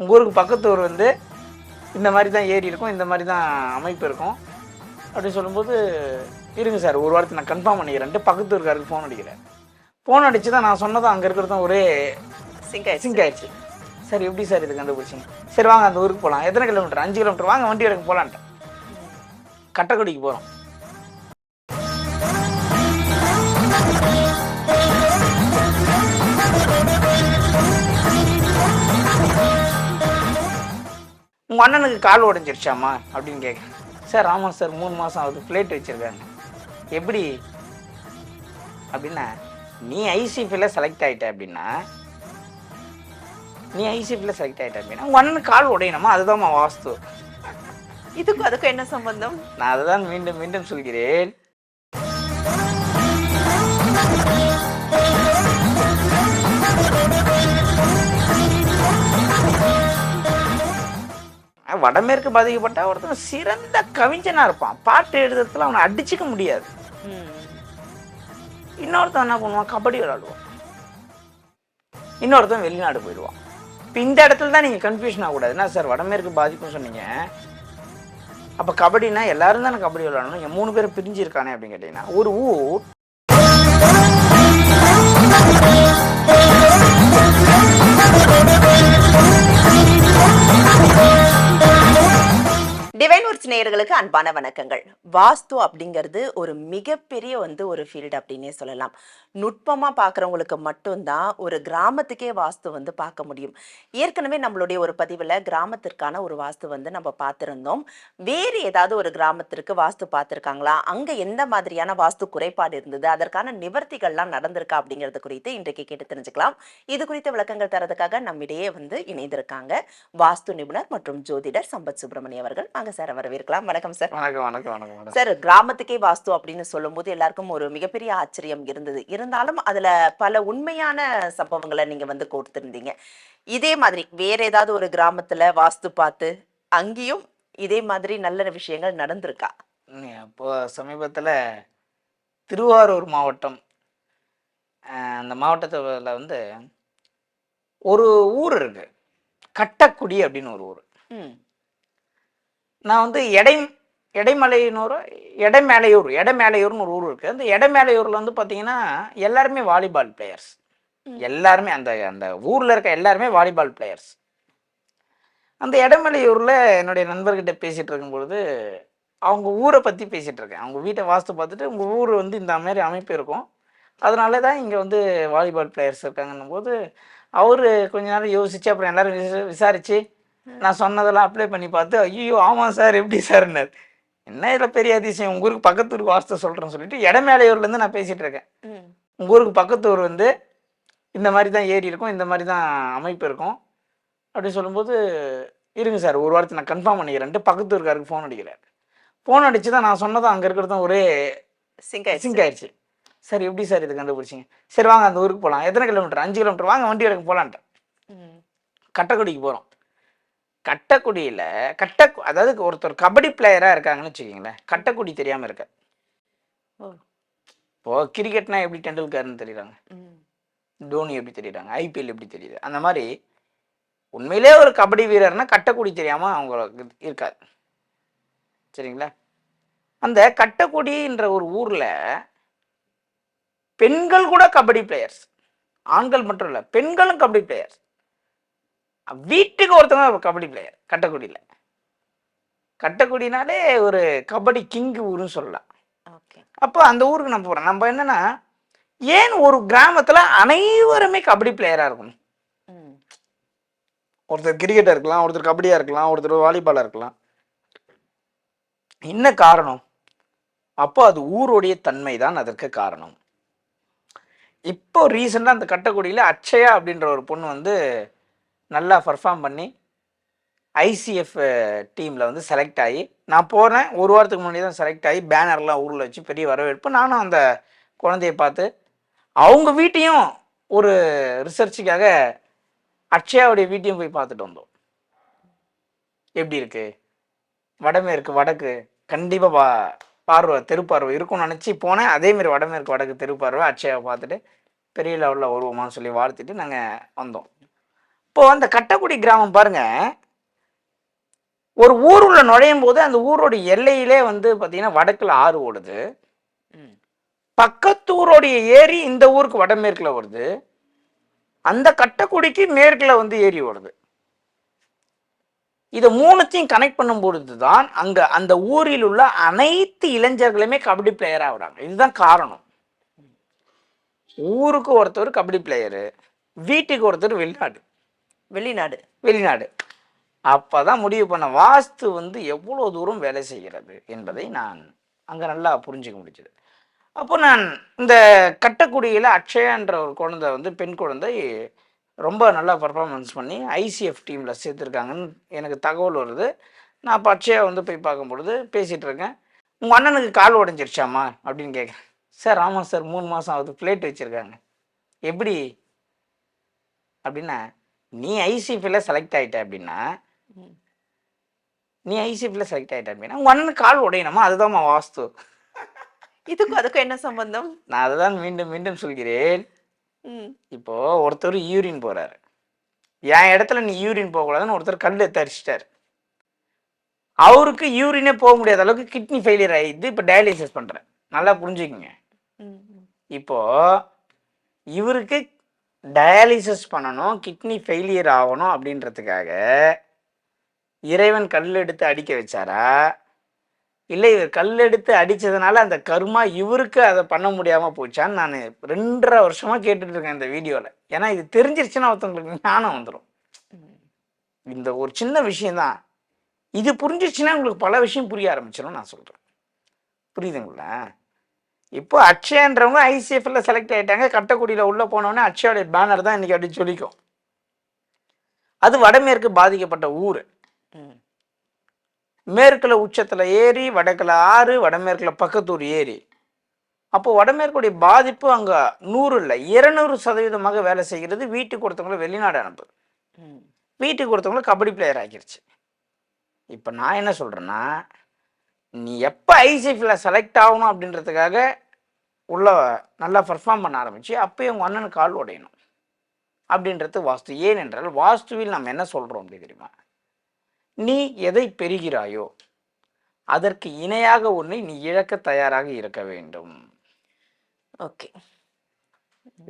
உங்கள் ஊருக்கு பக்கத்து ஊர் வந்து இந்த மாதிரி தான் ஏரி இருக்கும் இந்த மாதிரி தான் அமைப்பு இருக்கும். அப்படின்னு சொல்லும்போது இருங்க சார் ஒரு வாரத்தை நான் கன்ஃபார்ம் பண்ணிக்கிறேன்ட்டு பக்கத்து ஊருக்காருக்கு ஃபோன் அடிக்கிறேன். ஃபோன் அடிச்சு தான் நான் சொன்னதும் அங்கே இருக்கிறதும் ஒரே சிங்க் ஆயிடுச்சு. சிங்க் ஆயிடுச்சு. சார் எப்படி சார் இது கண்டுபிடிச்சிங்க? சரி வாங்க அந்த ஊருக்கு போகலாம் எத்தனை கிலோமீட்டர் அஞ்சு கிலோமீட்டர் வாங்க வண்டி எடுக்க போகலான்ட்டேன் கட்டக்குடிக்கு போகிறோம் உங்கள் அண்ணனுக்கு கால் உடஞ்சிருச்சாமா அப்படின்னு கேட்குறேன் சார் ஆமாம் சார் மூணு மாதம் ஆகுது ஃப்ளைட் வச்சுருக்காங்க. எப்படி? அப்படின்னா நீ ஐசிபியில் செலக்ட் ஆகிட்ட அப்படின்னா நீ ஐசிபியில் செலக்ட் ஆகிட்ட அப்படின்னா உங்கள் அண்ணனுக்கு கால் உடையணுமா? அதுதான்மா வாஸ்து. இதுக்கும் அதுக்கும் என்ன சம்பந்தம்? நான் அதுதான் மீண்டும் மீண்டும் சொல்கிறேன். வடமேற்கு பாதிக்கப்பட்ட ஒருத்தன் சிறந்த கவிஞனா இருப்பான். பாட்டு எழுதுறதுல அவனை அடிச்சுக்க முடியாது. இன்னொருத்தன் என்ன பண்ணுவான்? கபடி விளையாடுவான். இன்னொருத்தன் வெளிநாடு போயிடுவான். இப்போ இந்த இடத்துல தான் நீங்கள் கன்ஃபியூஷன் ஆகக்கூடாது என்ன சார் வடமேற்கு பாதிப்பும் சொன்னீங்க? அப்போ கபடினா எல்லாரும் தானே கபடி விளையாடணும்? என் மூணு பேரும் பிரிஞ்சு இருக்கானே அப்படின்னு கேட்டிங்கன்னா ஒரு ஊர் நேயர்களுக்கு அன்பான வணக்கங்கள். வாஸ்து அப்படிங்கிறது ஒரு மிகப்பெரிய வந்து ஒரு ஃபீல்டு அப்படின்னே சொல்லலாம். நுட்பமா பார்க்குறவங்களுக்கு மட்டும்தான் ஒரு கிராமத்துக்கே வாஸ்து வந்து பார்க்க முடியும். ஏற்கனவே நம்மளுடைய ஒரு பதிவில் கிராமத்திற்கான ஒரு வாஸ்து வந்து நம்ம பார்த்துருந்தோம். வேறு ஏதாவது ஒரு கிராமத்திற்கு வாஸ்து பார்த்துருக்காங்களா? அங்கே எந்த மாதிரியான வாஸ்து குறைபாடு இருந்தது? அதற்கான நிவர்த்திகள்லாம் நடந்திருக்கா அப்படிங்கிறது குறித்து இன்றைக்கு கேட்டு தெரிஞ்சுக்கலாம். இது குறித்த விளக்கங்கள் தரதுக்காக நம்மிடையே வந்து இணைந்திருக்காங்க. வாஸ்து நிபுணர் மற்றும் ஜோதிடர் சம்பத் சுப்பிரமணிய அவர்கள். வாங்க சார் வரவேற்கலாம். வணக்கம் சார். வணக்கம் வணக்கம் வணக்கம் சார் கிராமத்துக்கே வாஸ்து அப்படின்னு சொல்லும்போது எல்லாருக்கும் ஒரு மிகப்பெரிய ஆச்சரியம் இருந்தது. இருந்தாலும் அதுல பல உண்மையான சம்பவங்களை நீங்க வந்து கொடுத்திருந்தீங்க இதே மாதிரி வேற ஏதாவது ஒரு கிராமத்துல வாஸ்து பார்த்து அங்கேயும் இதே மாதிரி நல்ல விஷயங்கள் நடந்திருக்கா? இப்போ சமீபத்தில் திருவாரூர் மாவட்டம் அந்த மாவட்டத்தில் வந்து ஒரு ஊர் இருக்கு. கட்டக்குடி அப்படின்னு ஒரு ஊர். நான் வந்து எடை எடைமலையினூர் எடைமேலையூர் எடைமேலையூர்னு ஒரு ஊர் இருக்குது அந்த எடைமேலையூரில் வந்து பார்த்தீங்கன்னா எல்லாருமே வாலிபால் பிளேயர்ஸ். எல்லாருமே அந்த அந்த ஊரில் இருக்க எல்லாருமே வாலிபால் பிளேயர்ஸ் அந்த எடைமலையூரில் என்னுடைய நண்பர்கிட்ட பேசிகிட்டு இருக்கும்பொழுது அவங்க ஊரை பற்றி பேசிகிட்டு இருக்கேன். அவங்க வீட்டை வாஸ்து பார்த்துட்டு உங்கள் ஊர் வந்து இந்த மாதிரி அமைப்பு இருக்கும். அதனால தான் இங்கே வந்து வாலிபால் பிளேயர்ஸ் இருக்காங்கன்னும் போது அவர் கொஞ்ச நேரம் யோசிச்சு அப்புறம் எல்லாரும் விசா- விசாரிச்சு நான் சொன்னதெல்லாம் அப்ளை பண்ணி பார்த்து ஐயோ ஆமாம் சார் எப்படி சார்னார் என்ன இதில் பெரிய அதிசயம்? உங்கள் ஊருக்கு பக்கத்து ஊருக்கு வாஸ்து சொல்கிறேன்னு சொல்லிட்டு இடமேலையூர்லேருந்து நான் பேசிகிட்டு இருக்கேன். உங்கள் ஊருக்கு பக்கத்து ஊர் வந்து இந்த மாதிரி தான் ஏரி இருக்கும் இந்த மாதிரி தான் அமைப்பு இருக்கும். அப்படின்னு சொல்லும்போது இருங்க சார் ஒரு வாரத்தை நான் கன்ஃபார்ம் பண்ணிக்கிறேன்ட்டு பக்கத்து ஊருக்காருக்கு ஃபோன் அடிக்கிறேன் ஃபோன் அடிச்சு தான் நான் சொன்னதும் அங்கே இருக்கிறதும் ஒரே சிங்க் ஆயிடுச்சு. சிங்க் ஆயிடுச்சு. சார் எப்படி சார் இது கண்டுபிடிச்சிங்க? சரி வாங்க அந்த ஊருக்கு போகலாம் எத்தனை கிலோமீட்டர் அஞ்சு கிலோமீட்டர் வாங்க வண்டி எடுக்க போகலான்ட்டேன் ம். கட்டக்குடிக்கு போகிறோம் கட்டக்குடியில் கட்ட அதாவது ஒருத்தர் கபடி பிளேயராக இருக்காங்கன்னு வச்சுக்கிங்களேன் கட்டக்குடி தெரியாமல் இருக்க. இப்போ கிரிக்கெட்னா எப்படி டெண்டுல்கர்னு தெரியுறாங்க? தோனி எப்படி தெரியுறாங்க? ஐபிஎல் எப்படி தெரியுது? அந்த மாதிரி உண்மையிலே ஒரு கபடி வீரர்னா கட்டக்குடி தெரியாமல் அவங்களுக்கு இருக்காது. சரிங்களா? அந்த கட்டக்குடின்ற ஒரு ஊரில் பெண்கள் கூட கபடி பிளேயர்ஸ் ஆண்கள் மட்டும் இல்லை பெண்களும் கபடி பிளேயர்ஸ் வீட்டுக்கு ஒருத்தவங்க ஒரு கபடி பிளேயர் கட்டக்குடியில். கட்டக்குடினாலே ஒரு கபடி கிங் ஊருன்னு சொல்லலாம். ஓகே. அப்போ அந்த ஊருக்கு நம்ம போகிறோம் நம்ம என்னன்னா ஏன் ஒரு கிராமத்தில் அனைவருமே கபடி பிளேயராக இருக்கணும்? ஒருத்தர் கிரிக்கெட்டாக இருக்கலாம் ஒருத்தர் கபடியாக இருக்கலாம் ஒருத்தர் வாலிபாலாக இருக்கலாம். என்ன காரணம்? அப்போ அது ஊருடைய தன்மை தான் அதற்கு காரணம். இப்போ ரீசெண்டாக அந்த கட்டக்குடியில் அக்ஷயா அப்படின்ற ஒரு பொண்ணு வந்து நல்லா பர்ஃபார்ம் பண்ணி ஐசிஎஃப் டீமில் வந்து செலக்ட் ஆகி நான் போனேன் ஒரு வாரத்துக்கு முன்னாடி தான் செலக்ட் ஆகி பேனர்லாம் ஊரில் வச்சு பெரிய வரவேற்பு நானும் அந்த குழந்தைய பார்த்து அவங்க வீட்டையும் ஒரு ரிசர்ச்சுக்காக அக்ஷயாவுடைய வீட்டையும் போய் பார்த்துட்டு வந்தோம். எப்படி இருக்கு? வடமேற்கு வடக்கு கண்டிப்பாக பா பார்வை தெருப்பார்வை இருக்கும்னு நினச்சி போனேன். அதேமாரி வடமேற்கு வடக்கு தெருப்பார்வை அக்ஷயாவை பார்த்துட்டு பெரிய லெவலில் வருவோமான்னு சொல்லி வாழ்த்துட்டு நாங்கள் வந்தோம். இப்போ அந்த கட்டக்குடி கிராமம் பாருங்க. ஒரு ஊருள்ள நுழையும் போது அந்த ஊரோட எல்லையிலே வந்து பார்த்தீங்கன்னா வடக்குல ஆறு ஓடுது. ம். பக்கத்து ஊரோடைய ஏரி இந்த ஊருக்கு வடமேற்குல வருது. அந்த கட்டக்குடிக்கு மேற்குல வந்து ஏரி ஓடுது. இதை மூணுத்தையும் கனெக்ட் பண்ணும் பொழுது தான் அங்க அந்த ஊரில் உள்ள அனைத்து இளைஞர்களுமே கபடி பிளேயர் ஆகுறாங்க இதுதான் காரணம். ஊருக்கு ஒருத்தர் கபடி பிளேயரு வீட்டுக்கு ஒருத்தர் வெளிநாடு வெளிநாடு. வெளிநாடு. அப்பதான் முடிவு பண்ண வாஸ்து வந்து எவ்வளோ தூரம் வேலை செய்கிறது என்பதை நான் அங்கே நல்லா புரிஞ்சுக்க முடிஞ்சது. அப்போ நான் இந்த கட்டக்குடியில் அக்ஷயான்ற ஒரு குழந்தை வந்து பெண் குழந்தை ரொம்ப நல்லா பர்ஃபார்மன்ஸ் பண்ணி ஐசிஎஃப் டீமில் சேர்த்துருக்காங்கன்னு எனக்கு தகவல் வருது. நான் அப்போ அக்ஷயா வந்து போய் பார்க்கும் பொழுது பேசிகிட்டு இருக்கேன். உங்கள் அண்ணனுக்கு கால் உடஞ்சிருச்சாம்மா? அப்படின்னு கேட்குறேன். சார் ஆமாம் சார் மூணு மாதம் ஆகுது. பிளேட் வச்சுருக்காங்க. எப்படி? அப்படின்னா நீ ஐசிஎஃப்ல செலக்ட் ஆயிட்ட அப்படின்னா. நீ ஐசிஎஃப்ல செலக்ட் ஆயிட்ட அப்படின்னா உங்க அண்ணனுக்கு கால் உடையணுமா? அதுதான்மா வாஸ்து. இதுக்கும் அதுக்கும் என்ன சம்பந்தம்? நான் அதுதான் மீண்டும் மீண்டும் சொல்கிறேன். இப்போ ஒருத்தர் யூரின் போறாரு. என் இடத்துல நீ யூரின் போகக்கூடாதுன்னு ஒருத்தர் கல் எடுத்து அடிச்சிட்டாரு அவருக்கு யூரினே போக முடியாத அளவுக்கு கிட்னி ஃபெயிலியர் ஆயிடுது. இப்போ டயாலிசிஸ் பண்றேன். நல்லா புரிஞ்சுக்கங்க. இப்போ இவருக்கு டயாலிசிஸ் பண்ணணும் கிட்னி ஃபெயிலியர் ஆகணும் அப்படின்றதுக்காக இறைவன் கல் எடுத்து அடிக்க வச்சாரா? இல்லை இவர் கல் எடுத்து அடித்ததுனால அந்த கருமா இவருக்கு அதை பண்ண முடியாமல் போச்சான்னு நான் ரெண்டரை வருஷமாக கேட்டுட்டு இருக்கேன் இந்த வீடியோவில் ஏன்னா இது தெரிஞ்சிருச்சுன்னா ஒருத்தவங்களுக்கு ஞானம் வந்துடும் இந்த ஒரு சின்ன விஷயந்தான் இது புரிஞ்சிருச்சுன்னா உங்களுக்கு பல விஷயம் புரிய ஆரம்பிச்சிடும் நான் சொல்கிறேன் புரியுதுங்களா? இப்போ அக்ஷயன்றவங்க ஐசிஎஃப்ல செலக்ட் ஆயிட்டாங்க. கட்டக்குடியில் உள்ள போனோடனே அக்ஷயோடைய பேனர் தான் இன்னைக்கு அப்படி சொல்லிக்கும் அது வடமேற்கு பாதிக்கப்பட்ட ஊர். மேற்குல உச்சத்துல ஏரி வடக்குல ஆறு வடமேற்குல பக்கத்தூர் ஏரி. அப்போ வடமேற்குடைய பாதிப்பு அங்க நூறு இல்லை இருநூறு சதவீதமாக வேலை செய்கிறது வீட்டுக்கு ஒருத்தவங்களை வெளிநாடு அனுப்புது. ம். வீட்டுக்கு ஒருத்தவங்களை கபடி பிளேயர் ஆக்கிருச்சு. இப்போ நான் என்ன சொல்றேன்னா நீ எப்போ ஐசிஎஃப்ல செலக்ட் ஆகணும் அப்படின்றதுக்காக உள்ள நல்லா பர்ஃபார்ம் பண்ண ஆரம்பிச்சு அப்பயே உங்க அண்ணனுக்கு கால் உடையணும். அப்படின்றது வாஸ்து. ஏனென்றால் வாஸ்துவில் நாம் என்ன சொல்றோம் அப்படி தெரியுமா? நீ எதை பெறுகிறாயோ அதற்கு இணையாக ஒன்றை நீ இழக்க தயாராக இருக்க வேண்டும். ஓகே.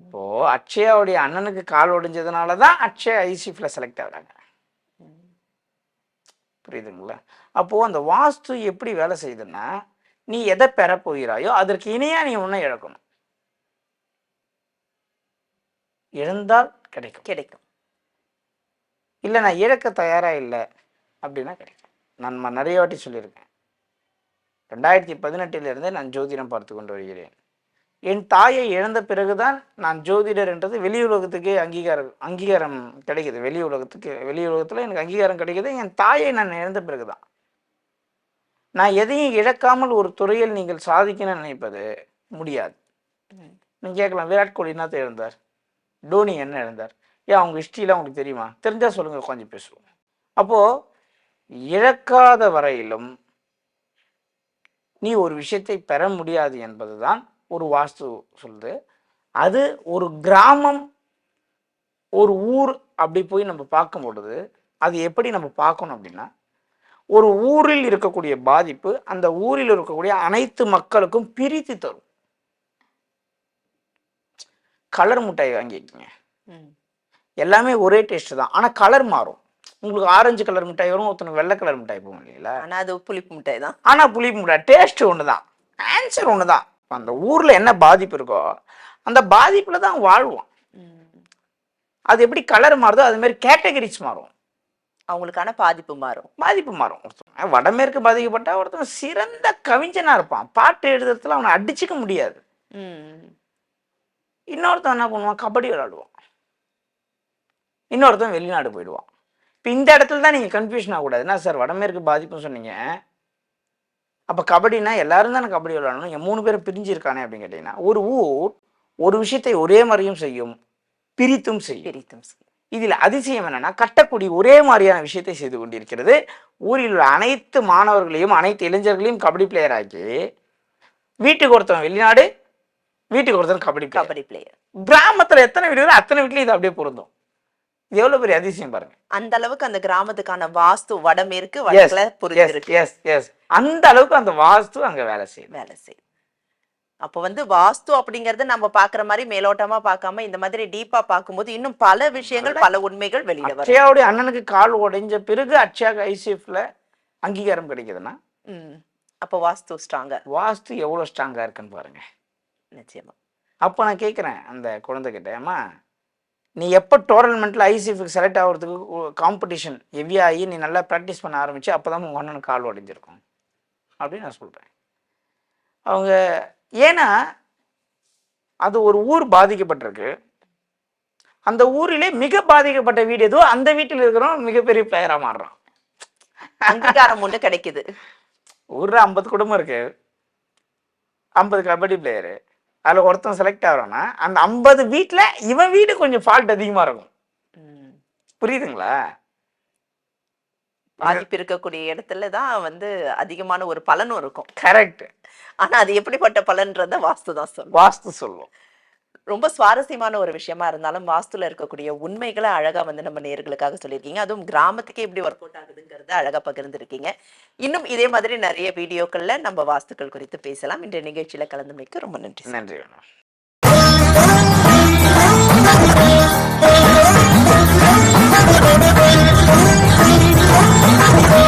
இப்போ அக்ஷயாவுடைய அண்ணனுக்கு கால் உடைஞ்சதுனால தான் அக்ஷயா ஐசிஎஃப்ல செலக்ட் ஆகுறாங்க. புரியுதுங்களா? அப்போ அந்த வாஸ்து எப்படி வேலை செய்யுதுன்னா நீ எதை பெற போகிறாயோ அதற்கு இணையா நீ ஒன்றை இழக்கணும். இழந்தால் கிடைக்கும். கிடைக்கும். இல்லை நான் இழக்க தயாரா இல்லை அப்படின்னா கிடைக்கும். நான் நிறைய வாட்டி சொல்லியிருக்கேன். ரெண்டாயிரத்தி பதினெட்டிலிருந்தே நான் ஜோதிடம் பார்த்து கொண்டு வருகிறேன். என் தாயை இழந்த பிறகுதான் நான் ஜோதிடர் என்றது வெளி உலகத்துக்கே அங்கீகாரம் அங்கீகாரம் கிடைக்குது. வெளி உலகத்துக்கு வெளி உலகத்தில் எனக்கு அங்கீகாரம் கிடைக்குது. என் தாயை நான் இழந்த பிறகுதான். நான் எதையும் இழக்காமல் ஒரு துறையில் நீங்கள் சாதிக்கணும்னு நினைப்பது முடியாது. நீங்கள் கேட்கலாம் விராட் கோலி என்னத்தை இழந்தார் டோனி என்ன இழந்தார் ஏன் அவங்க ஹிஸ்ட்ரிலாம் உங்களுக்கு தெரியுமா? தெரிஞ்சா சொல்லுங்க உட்காந்து பேசுவோம். அப்போ இழக்காத வரையிலும் நீ ஒரு விஷயத்தை பெற முடியாது என்பதுதான் ஒரு வாஸ்து சொல்லுது. அது ஒரு கிராமம் ஒரு ஊர் அப்படி போய் நம்ம பார்க்கும் பொழுது அது எப்படி நம்ம பார்க்கணும் அப்படின்னா ஒரு ஊரில் இருக்கக்கூடிய பாதிப்பு அந்த ஊரில் இருக்கக்கூடிய அனைத்து மக்களுக்கும் பிரித்து தரும். கலர் மிட்டாய் வாங்கிக்கங்க ம். எல்லாமே ஒரே டேஸ்ட் தான். ஆனால் கலர் மாறும். உங்களுக்கு ஆரஞ்சு கலர் மிட்டாய் வரும் ஒருத்தனுக்கு வெள்ளை கலர் மிட்டாய் போகும் இல்லைங்களா? ஆனா அது புளிப்பு மிட்டாய் தான். ஆனால் புளிப்பு மிட்டாய் டேஸ்ட் ஒன்று தான். ஆன்சர் ஒன்று தான். அந்த ஊரில் என்ன பாதிப்பு இருக்கோ அந்த பாதிப்பில் தான் வாழ்வோம். அது எப்படி கலர் மாறுதோ அது மாதிரி கேட்டகரிஸ் மாறும். அவங்களுக்கான பாதிப்பு மாறும். பாதிப்பு மாறும். ஒருத்தன் வடமேற்கு பாதிக்கப்பட்டா ஒருத்தன் சிறந்த கவிஞனா இருப்பான். பாட்டு எழுதுறதுல அவனை அடிச்சுக்க முடியாது. இன்னொருத்தன் என்ன பண்ணுவான்? கபடி விளையாடுவான். இன்னொருத்தன் வெளிநாடு போயிடுவான். இப்போ இந்த இடத்துல தான் நீங்கள் கன்ஃபியூஷன் ஆகக்கூடாது என்ன சார் வடமேற்கு பாதிப்புன்னு சொன்னீங்க? அப்போ கபடினா எல்லாரும் தானே கபடி விளையாடணும்? என் மூணு பேரும் பிரிஞ்சு இருக்கானே அப்படின்னு கேட்டிங்கன்னா ஒரு ஊர் ஒரு விஷயத்தை ஒரே மாதிரியும் செய்யும் பிரித்தும் செய்யும். பிரித்தும் சரி. இதில் அதிசயம் என்னன்னா கட்டக்குடி ஒரே மாதிரியான விஷயத்தை செய்து கொண்டிருக்கிறது. ஊரில் உள்ள அனைத்து மாணவர்களையும் அனைத்து இளைஞர்களையும் கபடி பிளேயர் ஆக்கி வீட்டுக்கு ஒருத்தன் வெளிநாடு வீட்டுக்கு ஒருத்தன் கபடி. கபடி பிளேயர் கிராமத்துல எத்தனை வீடு இருக்கோ அத்தனை வீட்லயும் இது அப்படியே பொருந்தும். இது எவ்வளவு பெரிய அதிசயம் பாருங்க. அந்த அளவுக்கு அந்த கிராமத்துக்கான வாஸ்து வடமேற்கு வடக்குல எஸ் புரிஞ்சிருக்கு. எஸ் எஸ் அந்த அளவுக்கு அந்த வாஸ்து அங்க வேலை செய்யுது. வேலை செய்யும் அப்போ வந்து வாஸ்து அப்படிங்கறது நம்ம பாக்குற மாதிரி மேலோட்டமா பார்க்காம இந்த மாதிரி டீப்பா பார்க்கும்போது இன்னும் பல விஷயங்கள் பல உண்மைகள் வெளியில வரும். அக்ஷயாவுடைய அண்ணனுக்கு கால் உடைஞ்ச பிறகு அக்ஷயாக்கு ஐசிஎஃப்ல அங்கீகாரம் கிடைக்குதுன்னா? ம். அப்போ வாஸ்து ஸ்ட்ராங்கா வாஸ்து எவ்வளோ ஸ்ட்ராங்கா இருக்குன்னு பாருங்க. நிச்சயமா. அப்போ நான் கேட்குறேன் அந்த குழந்தைகிட்ட அம்மா நீ எப்போ டோர்னமெண்ட்டில் ஐசிஎஃப்க்கு செலக்ட் ஆகிறதுக்கு காம்படிஷன் ஹெவியாகி நீ நல்லா ப்ராக்டிஸ் பண்ண ஆரம்பிச்சு அப்போ தான் உங்கள் அண்ணனுக்கு கால் உடைஞ்சிருக்கும். அப்படின்னு நான் சொல்கிறேன் அவங்க ஏன்னா அது ஒரு ஊர் பாதிக்கப்பட்டிருக்கு. அந்த ஊரிலே மிக பாதிக்கப்பட்ட வீடு எதுவோ அந்த வீட்டில் இருக்கிறவன் மிகப்பெரிய பிளேயராக மாறுறான். அங்கீகாரம் ஒண்ணு கிடைக்குது. ஊரில் ஐம்பது குடும்பம் இருக்கு. ஐம்பது கபடி பிளேயரு அதில் ஒருத்தன் செலக்ட் ஆகிறான்னா அந்த ஐம்பது வீட்டில் இவன் வீடு கொஞ்சம் ஃபால்ட் அதிகமாக இருக்கும். புரியுதுங்களா? பாதிப்பு இருக்கக்கூடிய இடத்துல தான் வந்து அதிகமான ஒரு பலனும் இருக்கும். கரெக்ட். ஆனா அது எப்படிப்பட்ட பலன்றத வாஸ்து தான் சொல்லும். வாஸ்து சொல்லும். ரொம்ப சுவாரஸ்யமான ஒரு விஷயமா இருந்தாலும் வாஸ்துல இருக்கக்கூடிய உண்மைகளை அழகா வந்து நம்ம நேர்களுக்காக சொல்லியிருக்கீங்க. அதுவும் கிராமத்துக்கே எப்படி ஒர்க் அவுட் ஆகுதுங்கிறத அழகா பகிர்ந்திருக்கீங்க. இன்னும் இதே மாதிரி நிறைய வீடியோக்கள்ல நம்ம வாஸ்துக்கள் குறித்து பேசலாம். இன்றைய நிகழ்ச்சியில கலந்துமைக்கு ரொம்ப நன்றி நன்றி Música